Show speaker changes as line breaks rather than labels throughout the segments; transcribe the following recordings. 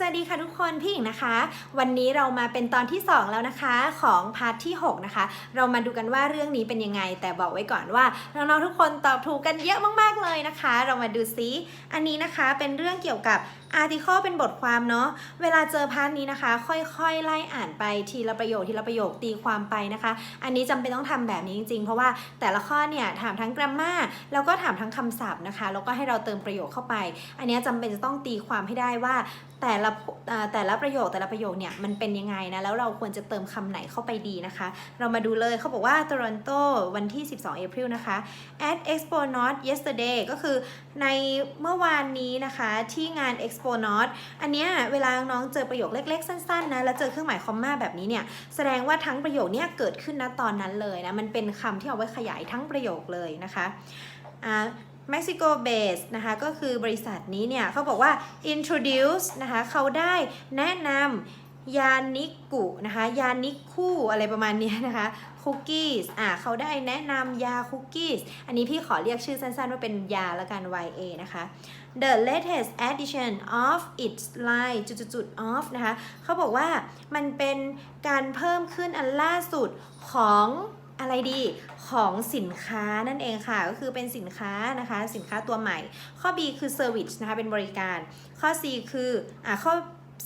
สวัสดีค่ะทุกคนพี่หญิงนะคะ วันนี้เรามาเป็นตอนที่ 2 แล้วนะคะของพาร์ทที่ 6 นะคะ เรามาดูกันว่าเรื่องนี้เป็นยังไง แต่บอกไว้ก่อนว่าน้องๆทุกคนตอบถูกกันเยอะมากๆเลยนะคะ เรามาดูซิอันนี้นะคะเป็นเรื่องเกี่ยวกับอาร์ติเคิลเป็นบทความเนาะเวลาเจอพาร์ทนี้นะคะ ค่อยๆ ไล่อ่านไปทีละประโยคทีละประโยคตีความไปนะคะ อันนี้จำเป็นต้องทำแบบนี้จริงๆ เพราะว่าแต่ละข้อเนี่ยถามทั้งกราฟมาแล้วก็ถามทั้งคำศัพท์นะคะแล้วก็ให้เราเติมประโยคเข้าไป อันนี้จำเป็นจะต้องตีความให้ได้ว่าแต่ละอ่าแต่ละประโยคแต่ละประโยคเนี่ยมันเป็นยังไงนะ แล้วเราควรจะเติมคำไหนเข้าไปดีนะคะ เรามาดูเลยเขาบอกว่า Toronto วันที่ 12เอพริลนะคะ at exponot yesterday ก็คือในเมื่อวานนี้นะคะที่งาน exponot อันเนี้ยเวลาน้องเจอประโยคเล็ก ๆ สั้นๆนะแล้วเจอเครื่องหมายคอมมาแบบนี้เนี่ยแสดงว่าทั้งประโยคเนี้ยเกิดขึ้นณตอนนั้นเลยนะมันเป็นคำที่เอาไว้ขยายทั้งประโยคเลยนะคะ อ่า Mexico Base นะคะก็คือบริษัทนี้เนี่ยเขาบอกว่า introduce นะคะเขาได้แนะนำยานิกุนะคะยานิคู่อะไรประมาณนี้นะคะคุกกี้อ่าเขาได้แนะนำยาคุกกี้อันนี้พี่ขอเรียกชื่อสั้นๆ ว่าเป็นยาละกัน YA นะคะ The latest addition of its line จุดๆ of นะคะเขาบอกว่ามันเป็นการเพิ่มขึ้นอันล่าสุดของ อะไรดีของสินค้านั่นเองค่ะ ก็คือเป็นสินค้านะคะ สินค้าตัวใหม่ ข้อ B คือ service นะคะ เป็นบริการ ข้อ C คืออ่าข้อ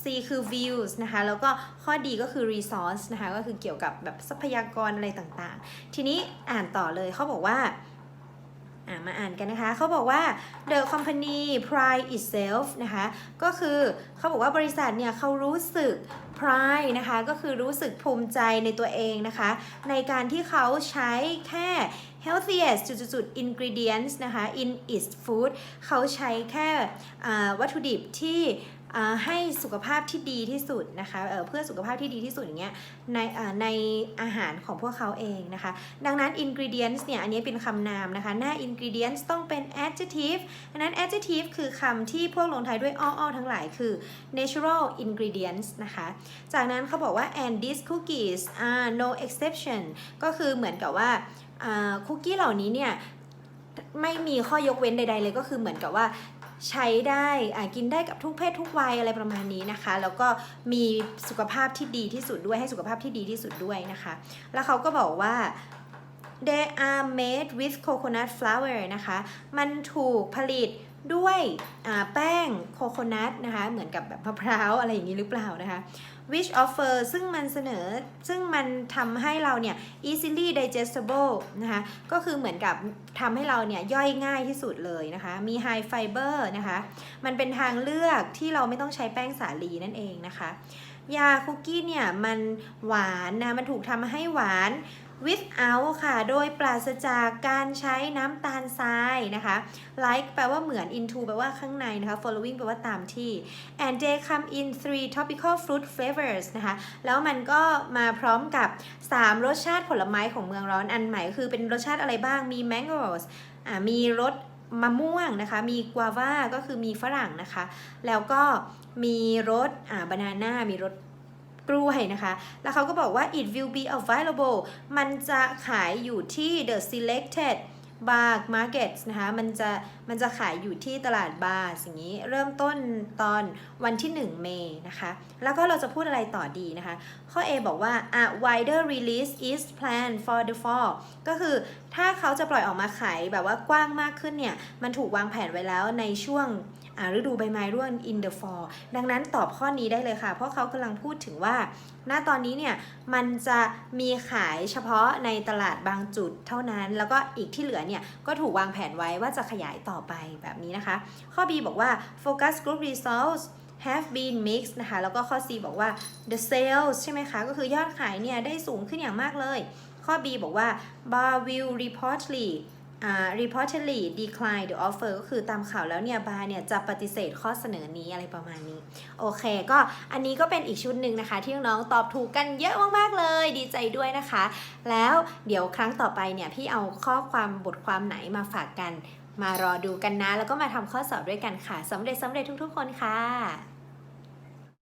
C คือ views นะคะ แล้วก็ข้อดีก็คือ resource นะคะ ก็คือเกี่ยวกับแบบทรัพยากรอะไรต่างๆ ทีนี้อ่านต่อเลยเขาบอกว่า มาอ่านกันนะคะ เขาบอกว่า the company pride itself นะคะ ก็คือเขาบอกว่าบริษัทเนี่ยเขารู้สึก pride นะคะ ก็คือรู้สึกภูมิใจในตัวเองนะคะ ในการที่เขาใช้แค่ healthiest จุดๆ ingredients นะคะ in its food เขาใช้แค่วัตถุดิบที่ ให้สุขภาพที่ดีที่สุดนะคะเเพื่อสุขภาพที่ดีที่สุดอย่างเงี้ยในในอาหารของพวกเขาเองนะคะ ดังนั้น ingredients เนี่ยอันนี้เป็นคำนามนะคะหน้า ingredients ต้องเป็น adjective ดังนั้น adjective คือคำที่พวกลงท้ายด้วยอ้อๆทั้งหลายคือ natural ingredients นะคะ จากนั้นเขาบอกว่า and these cookies are no exception ก็คือเหมือนกับว่าคุกกี้เหล่านี้เนี่ยไม่มีข้อยกเว้นใด ๆ เลยก็คือเหมือนกับว่า ใช้ได้อ่ากินได้กับทุกเพศทุกวัยอะไรประมาณนี้นะคะ แล้วก็มีสุขภาพที่ดีที่สุดด้วยให้สุขภาพที่ดีที่สุดด้วยนะคะ แล้วเขาก็บอกว่า they are made with coconut flour นะคะ มันถูกผลิตด้วยแป้งโคโคนัทนะคะ เหมือนกับแบบมะพร้าวอะไรอย่างนี้หรือเปล่านะคะ which offer ซึ่งมันเสนอ ซึ่งมันทำให้เราเนี่ย easily digestible นะคะ ก็คือเหมือนกับทำให้เราเนี่ยย่อยง่ายที่สุดเลยนะคะ มี high fiber นะคะ มันเป็นทางเลือกที่เราไม่ต้องใช้แป้งสาลีนั่นเองนะคะ ยาคุกกี้เนี่ยมันหวานนะ มันถูกทำให้หวาน without ค่ะ โดยปราศจากการใช้น้ำตาลทรายนะคะ like แปลว่าเหมือน into แปลว่าข้างในนะคะ following แปลว่าตามที่ and they come in three tropical fruit flavors นะคะ แล้วมันก็มาพร้อมกับ 3 รสชาติผลไม้ของเมืองร้อนอันใหม่คือเป็นรสชาติอะไรบ้างมี mangoes อ่ามีรสมะม่วงนะคะ มีกวาว่าก็คือมีฝรั่งนะคะ แล้วก็มีรสอ่าบานาน่ามีรส กล้วยนะคะ แล้วเขาก็บอกว่า it will be available มันจะขายอยู่ที่ the selected bar markets นะคะ มันจะ มันจะขายอยู่ที่ตลาดบาร์อย่างนี้ เริ่มต้นตอนวันที่ 1 เมษนะคะ แล้วก็เราจะพูดอะไรต่อดีนะคะ ข้อ A บอกว่า a wider release is planned for the fall ก็คือถ้าเขาจะปล่อยออกมาขายแบบว่ากว้างมากขึ้นเนี่ย มันถูกวางแผนไว้แล้วในช่วง ฤดูใบไม้ร่วง in the fall ดังนั้นตอบข้อนี้ได้เลยค่ะ เพราะเขากำลังพูดถึงว่า ณตอนนี้เนี่ยมันจะมีขายเฉพาะในตลาดบางจุดเท่านั้น แล้วก็อีกที่เหลือเนี่ยก็ถูกวางแผนไว้ว่าจะขยายต่อไปแบบนี้นะคะ ข้อ B บอกว่า focus group results have been mixed นะคะ แล้วก็ข้อ C บอกว่า the sales ใช่ไหมคะ ก็คือยอดขายเนี่ยได้สูงขึ้นอย่างมากเลย ข้อ B บอกว่า bar will reportedly reportedly decline the offer ก็คือตามข่าวแล้วเนี่ยบาร์เนี่ยจะปฏิเสธข้อเสนอนี้อะไรประมาณนี้ โอเค ก็อันนี้ก็เป็นอีกชุดหนึ่งนะคะ ที่น้องตอบถูกกันเยอะมากๆเลย ดีใจด้วยนะคะ แล้วเดี๋ยวครั้งต่อไปเนี่ยพี่เอาข้อความบทความไหนมาฝากกัน มารอดูกันนะ แล้วก็มาทำข้อสอบด้วยกันค่ะสำเร็จสำเร็จทุกๆ คนค่ะ